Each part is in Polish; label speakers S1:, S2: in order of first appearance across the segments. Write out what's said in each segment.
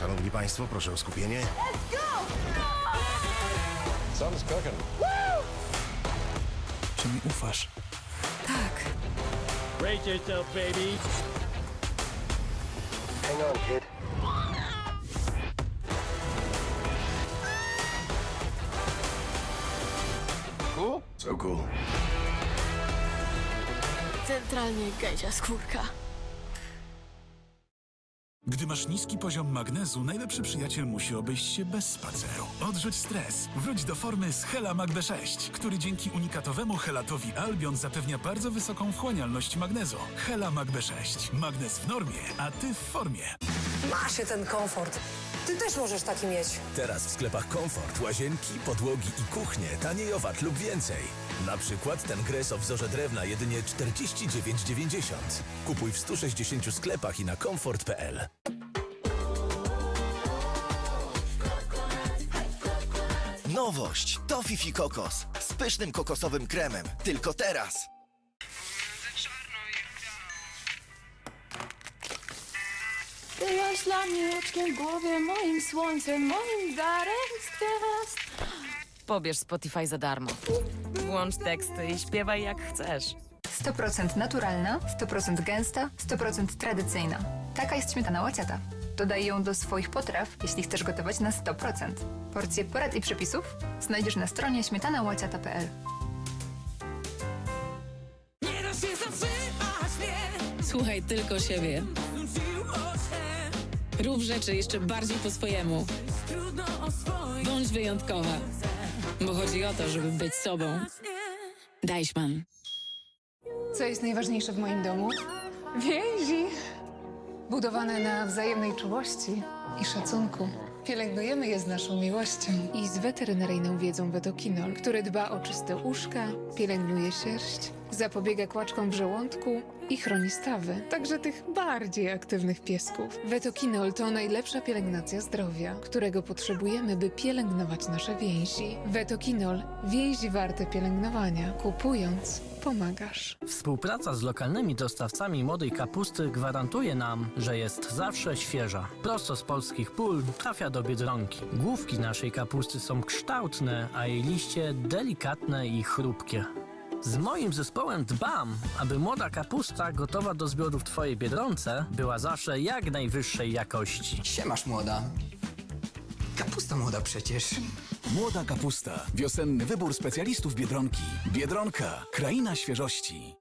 S1: Szanowni Państwo, proszę o skupienie.
S2: Sun's cooking.
S3: Czy mi ufasz?
S4: Tak.
S5: Brace yourself, baby.
S1: Hang on, kid.
S2: Cool?
S1: So cool.
S4: Centralnie gęsia skórka.
S3: Gdy masz niski poziom magnezu, najlepszy przyjaciel musi obejść się bez spaceru. Odrzuć stres. Wróć do formy z Hela Mag B6, który dzięki unikatowemu helatowi Albion zapewnia bardzo wysoką wchłanialność magnezu. Hela Mag B6. Magnez w normie, a ty w formie.
S6: Ma się ten komfort. Ty też możesz taki mieć.
S7: Teraz w sklepach Komfort, łazienki, podłogi i kuchnie taniej o wat lub więcej. Na przykład ten gres o wzorze drewna jedynie 49,90. Kupuj w 160 sklepach i na komfort.pl.
S8: Nowość to Fifi Kokos z pysznym kokosowym kremem. Tylko teraz.
S4: Byłaś dla mnie oczkiem w głowie, moim słońcem, moim darem z gwiazd.
S9: Pobierz Spotify za darmo. Włącz teksty i śpiewaj jak chcesz.
S10: 100% naturalna, 100% gęsta, 100% tradycyjna. Taka jest śmietana łaciata. Dodaj ją do swoich potraw, jeśli chcesz gotować na 100%. Porcje porad i przepisów znajdziesz na stronie śmietanałaciata.pl.
S11: Słuchaj tylko siebie. Rób rzeczy jeszcze bardziej po swojemu. Bądź wyjątkowa. Bo chodzi o to, żeby być sobą. Deichmann.
S10: Co jest najważniejsze w moim domu? Więzi. Budowane na wzajemnej czułości i szacunku. Pielęgnujemy je z naszą miłością i z weterynaryjną wiedzą Wetokinol, który dba o czyste uszka, pielęgnuje sierść, zapobiega kłaczkom w żołądku i chroni stawy, także tych bardziej aktywnych piesków. Wetokinol to najlepsza pielęgnacja zdrowia, którego potrzebujemy, by pielęgnować nasze więzi. Wetokinol. Więzi warte pielęgnowania. Kupując, pomagasz.
S5: Współpraca z lokalnymi dostawcami młodej kapusty gwarantuje nam, że jest zawsze świeża. Prosto z polskich pól trafia do Biedronki. Główki naszej kapusty są kształtne, a jej liście delikatne i chrupkie. Z moim zespołem dbam, aby młoda kapusta gotowa do zbioru w Twojej Biedronce była zawsze jak najwyższej jakości.
S12: Siemasz młoda. Kapusta młoda przecież.
S3: Młoda kapusta. Wiosenny wybór specjalistów Biedronki. Biedronka. Kraina świeżości.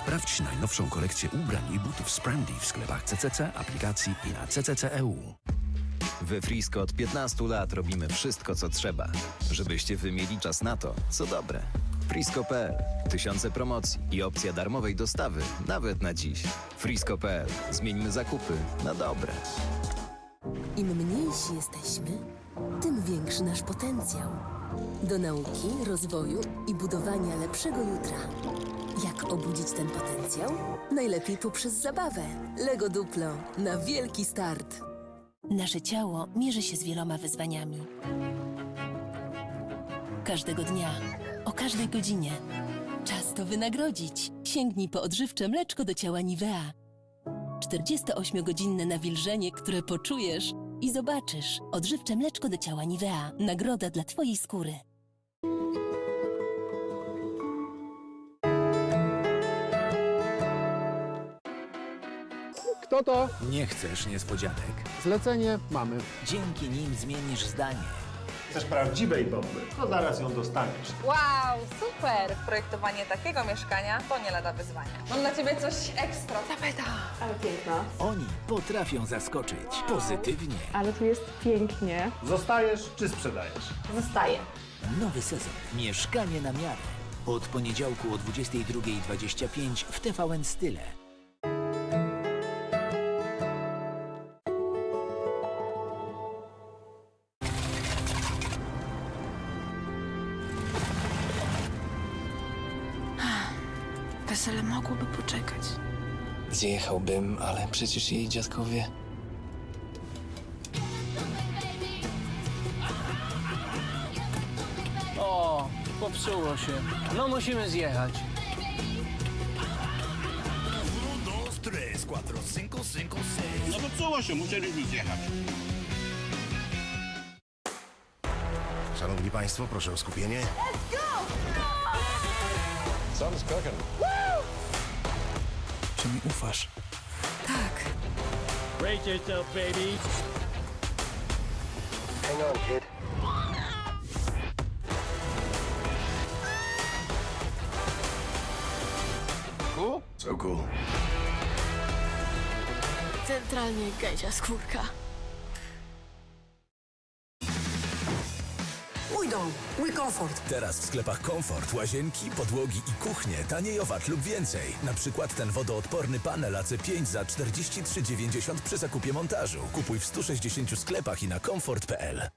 S7: Sprawdź najnowszą kolekcję ubrań i butów Sprandy w sklepach CCC, aplikacji i na ccc.eu.
S13: We Frisco od 15 lat robimy wszystko, co trzeba, żebyście wy mieli czas na to, co dobre. Frisco.pl. Tysiące promocji i opcja darmowej dostawy, nawet na dziś. Frisco.pl. Zmieńmy zakupy na dobre.
S11: Im mniejsi jesteśmy, tym większy nasz potencjał. Do nauki, rozwoju i budowania lepszego jutra. Jak obudzić ten potencjał? Najlepiej poprzez zabawę. Lego Duplo na wielki start. Nasze ciało mierzy się z wieloma wyzwaniami. Każdego dnia, o każdej godzinie. Czas to wynagrodzić. Sięgnij po odżywcze mleczko do ciała Nivea. 48-godzinne nawilżenie, które poczujesz i zobaczysz. Odżywcze mleczko do ciała Nivea. Nagroda dla Twojej skóry.
S2: Kto to?
S7: Nie chcesz niespodzianek?
S2: Zlecenie mamy.
S7: Dzięki nim zmienisz zdanie.
S5: Chcesz prawdziwej bomby? To zaraz ją dostaniesz.
S9: Wow, super! Projektowanie takiego mieszkania to nie lada wyzwanie. Mam dla ciebie coś ekstra. Tapeta. Ale piękna.
S7: Oni potrafią zaskoczyć pozytywnie.
S4: Ale tu jest pięknie.
S5: Zostajesz czy sprzedajesz?
S9: Zostaje.
S7: Nowy sezon. Mieszkanie na miarę. Od poniedziałku o 22.25 w TVN Style.
S4: Wesele mogłoby poczekać.
S12: Zjechałbym, ale przecież jej dziadkowie.
S5: O, po Popsuło się. No musimy zjechać.
S2: No popsuło się, musieliśmy zjechać.
S1: Szanowni Państwo, proszę o skupienie.
S2: Sun's cooking.
S3: Czy mi ufasz?
S6: Tak.
S5: Brace yourself, baby.
S1: Hang on, kid.
S2: Cool?
S1: So cool.
S4: Centralnie gęsia skórka.
S6: Mój komfort.
S7: Teraz w sklepach Komfort, łazienki, podłogi i kuchnie taniej o VAT lub więcej. Na przykład ten wodoodporny panel AC5 za 43,90 przy zakupie montażu. Kupuj w 160 sklepach i na komfort.pl.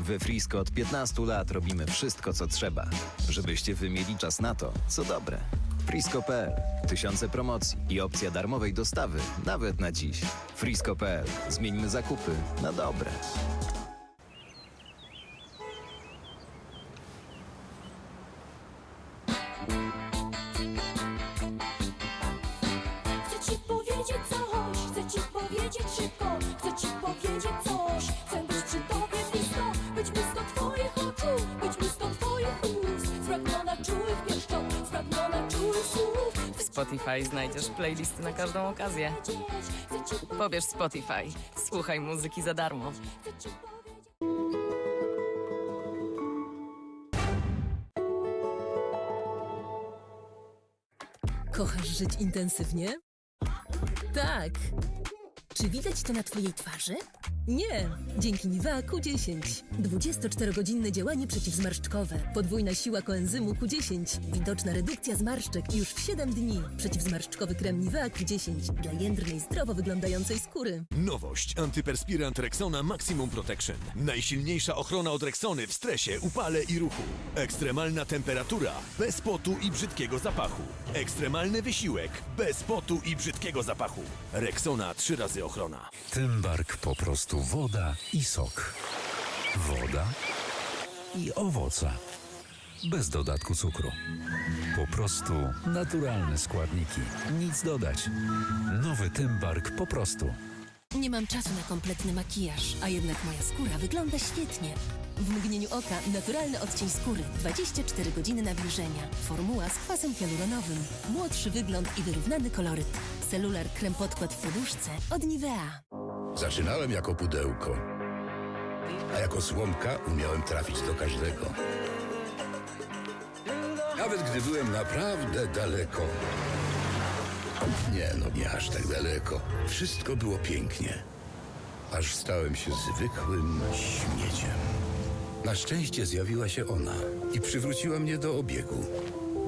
S13: We Frisco od 15 lat robimy wszystko, co trzeba, żebyście wy mieli czas na to, co dobre. Frisco.pl. Tysiące promocji i opcja darmowej dostawy, nawet na dziś. Frisco.pl. Zmieńmy zakupy na dobre.
S4: Chcę ci powiedzieć coś, chcę ci powiedzieć szybko Chcę ci powiedzieć coś, chcę być przy tobie blisko Być blisko twoich oczu, być blisko twoich ust Spragniona czułych pieszczot, spragniona czułych słów
S14: W Spotify znajdziesz playlisty na każdą okazję. Pobierz Spotify, słuchaj muzyki za darmo.
S11: Kochasz żyć intensywnie? Tak. Czy widać to na Twojej twarzy? Nie. Dzięki Nivea Q10. 24-godzinne działanie przeciwzmarszczkowe. Podwójna siła koenzymu Q10. Widoczna redukcja zmarszczek już w 7 dni. Przeciwzmarszczkowy krem Nivea Q10. Dla jędrnej, zdrowo wyglądającej skóry.
S15: Nowość. Antyperspirant Rexona Maximum Protection. Najsilniejsza ochrona od Rexony w stresie, upale i ruchu. Ekstremalna temperatura, bez potu i brzydkiego zapachu. Ekstremalny wysiłek, bez potu i brzydkiego zapachu. Rexona trzy razy ochrona.
S16: Tymbark po prostu woda i sok. Woda i owoce. Bez dodatku cukru. Po prostu naturalne składniki. Nic dodać. Nowy Tymbark po prostu.
S11: Nie mam czasu na kompletny makijaż, a jednak moja skóra wygląda świetnie. W mgnieniu oka naturalny odcień skóry, 24 godziny nawilżenia. Formuła z kwasem hialuronowym. Młodszy wygląd i wyrównany koloryt. Celular krem podkład w poduszce od Nivea.
S17: Zaczynałem jako pudełko, a jako słomka umiałem trafić do każdego. Nawet gdy byłem naprawdę daleko. Nie, no nie aż tak daleko. Wszystko było pięknie. Aż stałem się zwykłym śmieciem. Na szczęście zjawiła się ona i przywróciła mnie do obiegu.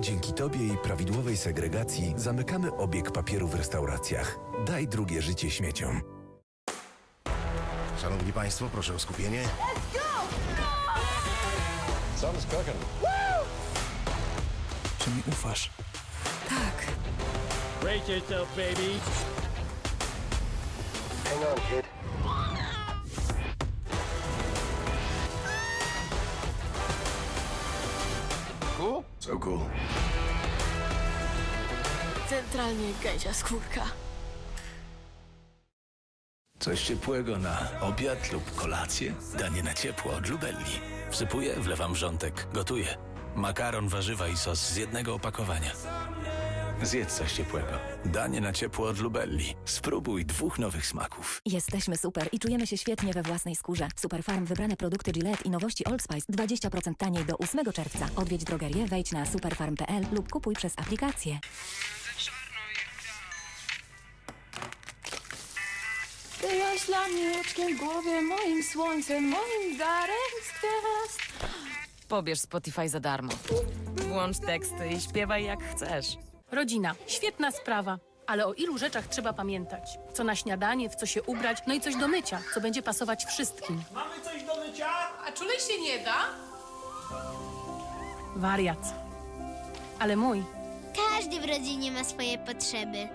S18: Dzięki Tobie i prawidłowej segregacji zamykamy obieg papieru w restauracjach. Daj drugie życie śmieciom.
S1: Szanowni Państwo, proszę o skupienie.
S2: Sun's cooking.
S3: Czy mi ufasz?
S6: Tak.
S5: Brace yourself, baby.
S1: Hang on, kid.
S2: Cool?
S1: So cool.
S4: Centralnie gęsia skórka.
S7: Coś ciepłego na obiad lub kolację? Danie na ciepło od Lubelli. Wsypuję, wlewam wrzątek, gotuję. Makaron, warzywa i sos z jednego opakowania. Zjedz coś ciepłego. Danie na ciepło od Lubelli. Spróbuj dwóch nowych smaków.
S19: Jesteśmy super i czujemy się świetnie we własnej skórze. Superfarm wybrane produkty Gillette i nowości Old Spice 20% taniej do 8 czerwca. Odwiedź drogerię, wejdź na superfarm.pl lub kupuj przez aplikację.
S4: Byłaś dla mnie oczkiem w głowie, moim słońcem, moim darem z gwiazd.
S14: Pobierz Spotify za darmo. Włącz teksty i śpiewaj jak chcesz.
S20: Rodzina. Świetna sprawa. Ale o ilu rzeczach trzeba pamiętać? Co na śniadanie, w co się ubrać, no i coś do mycia, co będzie pasować wszystkim.
S5: Mamy coś do mycia?
S10: A czule się nie da?
S20: Wariat. Ale mój.
S21: Każdy w rodzinie ma swoje potrzeby.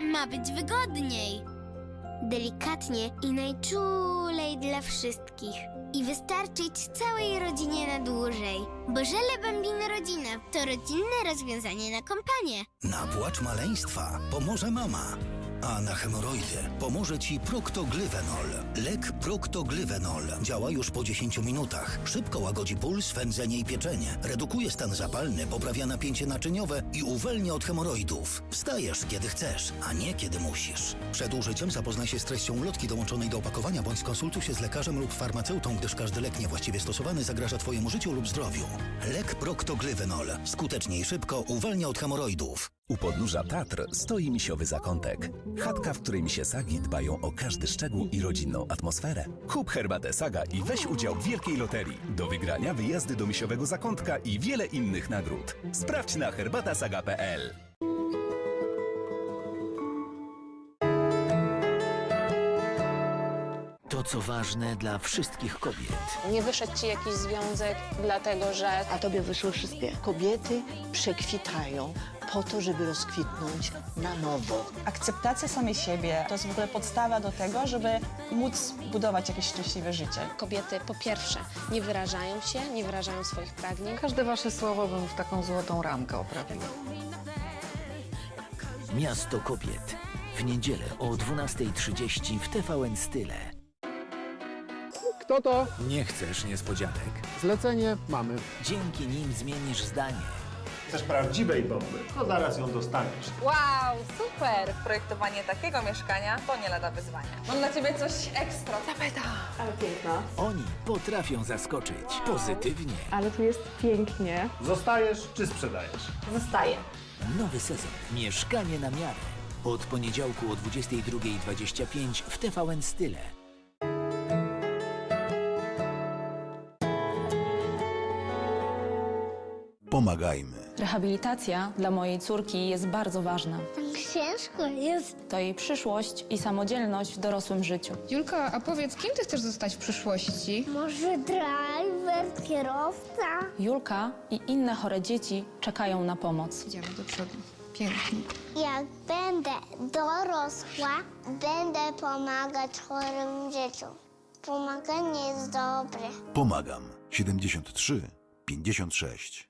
S21: Ma być wygodniej. Delikatnie i najczulej dla wszystkich. I wystarczyć całej rodzinie na dłużej. Bo żele Bambino Rodzina to rodzinne rozwiązanie na kompanię.
S22: Na płacz maleństwa pomoże mama. A na hemoroidy pomoże Ci Proctoglyvenol. Lek Proctoglyvenol działa już po 10 minutach. Szybko łagodzi ból, swędzenie i pieczenie. Redukuje stan zapalny, poprawia napięcie naczyniowe i uwalnia od hemoroidów. Wstajesz, kiedy chcesz, a nie kiedy musisz. Przed użyciem zapoznaj się z treścią ulotki dołączonej do opakowania bądź skonsultuj się z lekarzem lub farmaceutą, gdyż każdy lek niewłaściwie stosowany zagraża Twojemu życiu lub zdrowiu. Lek Proctoglyvenol skutecznie i szybko uwalnia od hemoroidów.
S23: U podnóża Tatr stoi misiowy zakątek. Chatka, w której misie sagi dbają o każdy szczegół i rodzinną atmosferę. Kup herbatę Saga i weź udział w wielkiej loterii. Do wygrania wyjazdy do misiowego zakątka i wiele innych nagród. Sprawdź na herbatasaga.pl.
S24: To, co ważne dla wszystkich kobiet.
S25: Nie wyszedł ci jakiś związek, dlatego że.
S26: A tobie wyszły wszystkie. Kobiety przekwitają po to, żeby rozkwitnąć na nowo.
S27: Akceptacja samej siebie to jest w ogóle podstawa do tego, żeby móc budować jakieś szczęśliwe życie.
S25: Kobiety po pierwsze nie wyrażają się, nie wyrażają swoich pragnień.
S28: Każde wasze słowo bym w taką złotą ramkę oprawiła.
S24: Miasto kobiet. W niedzielę o 12.30 w TVN Style.
S29: Kto to?
S24: Nie chcesz niespodzianek.
S29: Zlecenie mamy.
S24: Dzięki nim zmienisz zdanie.
S30: Chcesz prawdziwej bomby? To zaraz ją dostaniesz.
S9: Wow, super! Projektowanie takiego mieszkania to nie lada wyzwanie. Mam dla ciebie coś ekstra. Tapeta.
S21: Ale piękna.
S24: Oni potrafią zaskoczyć pozytywnie.
S21: Ale tu jest pięknie.
S30: Zostajesz czy sprzedajesz?
S21: Zostaje.
S24: Nowy sezon. Mieszkanie na miarę. Od poniedziałku o 22.25 w TVN Style.
S18: Pomagajmy.
S31: Rehabilitacja dla mojej córki jest bardzo ważna.
S21: Ciężko jest.
S31: To jej przyszłość i samodzielność w dorosłym życiu.
S10: Julka, a powiedz, kim ty chcesz zostać w przyszłości?
S21: Może driver, kierowca?
S31: Julka i inne chore dzieci czekają na pomoc.
S10: Idziemy do przodu. Pięknie.
S21: Jak będę dorosła, będę pomagać chorym dzieciom. Pomaganie jest dobre.
S18: Pomagam. 73 56